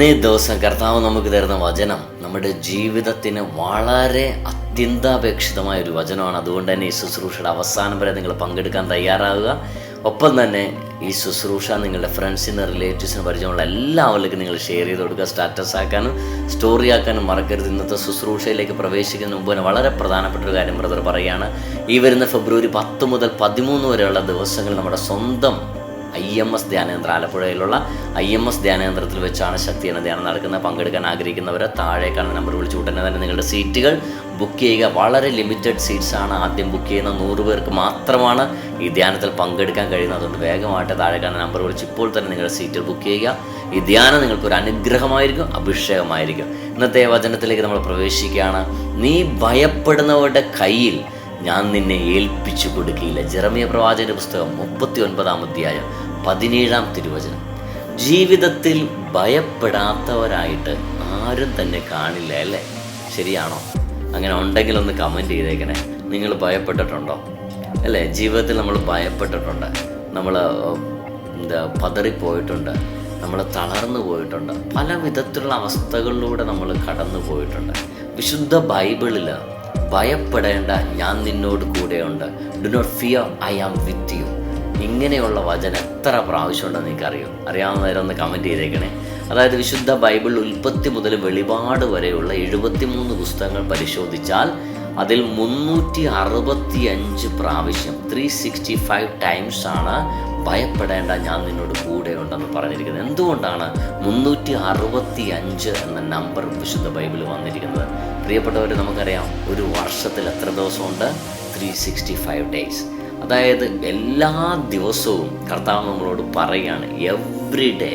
ദിവസം കർത്താവ് നമുക്ക് തരുന്ന വചനം നമ്മുടെ ജീവിതത്തിന് വളരെ അത്യന്താപേക്ഷിതമായ ഒരു വചനമാണ്. അതുകൊണ്ട് തന്നെ ഈ ശുശ്രൂഷയുടെ അവസാനം വരെ നിങ്ങൾ പങ്കെടുക്കാൻ തയ്യാറാവുക. ഒപ്പം തന്നെ ഈ ശുശ്രൂഷ നിങ്ങളുടെ ഫ്രണ്ട്സിന് റിലേറ്റീവ്സിന് പരിചയമുള്ള എല്ലാവർക്കും നിങ്ങൾ ഷെയർ ചെയ്ത് കൊടുക്കുക. സ്റ്റാറ്റസ് ആക്കാനും സ്റ്റോറി ആക്കാനും മറക്കരുത്. ഇന്നത്തെ ശുശ്രൂഷയിലേക്ക് പ്രവേശിക്കുന്ന മുമ്പ് തന്നെ വളരെ പ്രധാനപ്പെട്ട ഒരു കാര്യം ബ്രദർ പറയുകയാണ് ഈ വരുന്ന ഫെബ്രുവരി പത്ത് മുതൽ പതിമൂന്ന് വരെയുള്ള ദിവസങ്ങൾ നമ്മുടെ സ്വന്തം ഐ എം എസ് ധ്യാനേന്ദ്ര ആലപ്പുഴയിലുള്ള ഐ എം എസ് ധ്യാനേന്ദ്രത്തിൽ വെച്ചാണ് ശക്തിയാണ് ധ്യാനം നടക്കുന്നത്. പങ്കെടുക്കാൻ ആഗ്രഹിക്കുന്നവർ താഴെ കാണുന്ന നമ്പർ വിളിച്ചു ഉടനെ തന്നെ നിങ്ങളുടെ സീറ്റുകൾ ബുക്ക് ചെയ്യുക. വളരെ ലിമിറ്റഡ് സീറ്റ്സ് ആണ് ആദ്യം ബുക്ക് ചെയ്യുന്ന. നൂറ് പേർക്ക് മാത്രമാണ് ഈ ധ്യാനത്തിൽ പങ്കെടുക്കാൻ കഴിയുന്നത്. അതുകൊണ്ട് വേഗമായിട്ട് താഴെ കാണുന്ന നമ്പർ വിളിച്ച് ഇപ്പോൾ തന്നെ നിങ്ങളുടെ സീറ്റുകൾ ബുക്ക് ചെയ്യുക. ഈ ധ്യാനം നിങ്ങൾക്കൊരു അനുഗ്രഹമായിരിക്കും അഭിഷേകമായിരിക്കും. ഇന്നത്തെ വചനത്തിലേക്ക് നമ്മൾ പ്രവേശിക്കുകയാണ്. നീ ഭയപ്പെടുന്നവരുടെ കയ്യിൽ ഞാൻ നിന്നെ ഏൽപ്പിച്ചു കൊടുക്കുകയില്ല. ജെറമിയ പ്രവാചകന്റെ പുസ്തകം മുപ്പത്തി ഒൻപതാം അധ്യായം പതിനേഴാം തിരുവചനം. ജീവിതത്തിൽ ഭയപ്പെടാത്തവരായിട്ട് ആരും തന്നെ കാണില്ല അല്ലേ? ശരിയാണോ? അങ്ങനെ ഉണ്ടെങ്കിൽ ഒന്ന് കമന്റ് ചെയ്തേക്കണേ. നിങ്ങൾ ഭയപ്പെട്ടിട്ടുണ്ടോ? അല്ലേ? ജീവിതത്തിൽ നമ്മൾ ഭയപ്പെട്ടിട്ടുണ്ട്. നമ്മൾ എന്താ പതറിപ്പോയിട്ടുണ്ട്. നമ്മൾ തളർന്നു പോയിട്ടുണ്ട്. പല വിധത്തിലുള്ള അവസ്ഥകളിലൂടെ നമ്മൾ കടന്നു പോയിട്ടുണ്ട് വിശുദ്ധ ബൈബിളിൽ ഭയപ്പെടേണ്ട ഞാൻ നിന്നോട് കൂടെയുണ്ട്. Do not fear I am with you ഇങ്ങനെയുള്ള വചനം എത്ര പ്രാവശ്യമുണ്ടെന്ന് എനിക്കറിയോ? അറിയാവുന്നവരൊന്ന് കമന്റ് ചെയ്തേക്കണേ. അതായത് വിശുദ്ധ ബൈബിൾ ഉൽപ്പത്തി മുതൽ വെളിപാട് വരെയുള്ള എഴുപത്തിമൂന്ന് പുസ്തകങ്ങൾ പരിശോധിച്ചാൽ അതിൽ മുന്നൂറ്റി അറുപത്തി അഞ്ച് പ്രാവശ്യം ത്രീ സിക്സ്റ്റി ഫൈവ് ടൈംസ് ആണ് ഭയപ്പെടേണ്ട ഞാൻ നിന്നോട് കൂടെ ഉണ്ടെന്ന് പറഞ്ഞിരിക്കുന്നത്. എന്തുകൊണ്ടാണ് മുന്നൂറ്റി അറുപത്തി അഞ്ച് എന്ന നമ്പർ വിശുദ്ധ ബൈബിൾ വന്നിരിക്കുന്നത്? പ്രിയപ്പെട്ടവർ നമുക്കറിയാം ഒരു വർഷത്തിൽ എത്ര ദിവസമുണ്ട്? ത്രീ സിക്സ്റ്റി ഫൈവ് ഡേയ്സ് അതായത് എല്ലാ ദിവസവും കർത്താവ് നമ്മളോട് പറയുകയാണ് every day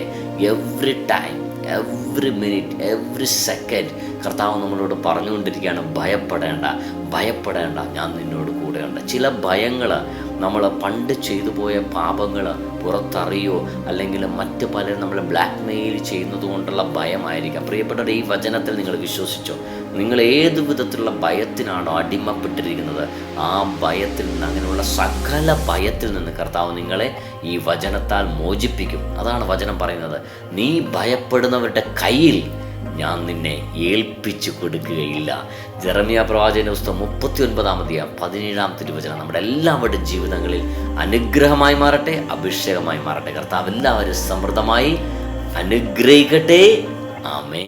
every time every minute every second കർത്താവ് നമ്മളോട് പറഞ്ഞുകൊണ്ടിരിക്കുകയാണ് ഭയപ്പെടേണ്ട ഭയപ്പെടേണ്ട ഞാൻ നിന്നോട് കൂടെയുണ്ട്. ചില ഭയങ്ങൾ നമ്മൾ പണ്ട് ചെയ്തു പോയ പാപങ്ങൾ പുറത്തറിയോ? അല്ലെങ്കിൽ മറ്റ് പലരും നമ്മളെ ബ്ലാക്ക് മെയിൽ ചെയ്യുന്നത് കൊണ്ടുള്ള ഭയമായിരിക്കാം. പ്രിയപ്പെട്ടവരുടെ ഈ വചനത്തിൽ നിങ്ങൾ വിശ്വസിച്ചോ? നിങ്ങൾ ഏത് വിധത്തിലുള്ള ഭയത്തിനാണോ അടിമപ്പെട്ടിരിക്കുന്നത്? ആ ഭയത്തിൽ നിന്ന് അങ്ങനെയുള്ള സകല ഭയത്തിൽ നിന്ന് കർത്താവ് നിങ്ങളെ ഈ വചനത്താൽ മോചിപ്പിക്കും. അതാണ് വചനം പറയുന്നത്. നീ ഭയപ്പെടുന്നവരുടെ കയ്യിൽ ഞാൻ നിന്നെ ഏൽപ്പിച്ചു കൊടുക്കുകയില്ല. ജെറമിയ പ്രവാചന പുസ്തകം മുപ്പത്തി ഒൻപതാമതിയ പതിനേഴാം തിരുവചനം നമ്മുടെ എല്ലാവരുടെ ജീവിതങ്ങളിൽ അനുഗ്രഹമായി മാറട്ടെ അഭിഷേകമായി മാറട്ടെ. കർത്താവ് എല്ലാവരും സമൃദ്ധമായി അനുഗ്രഹിക്കട്ടെ. ആമേ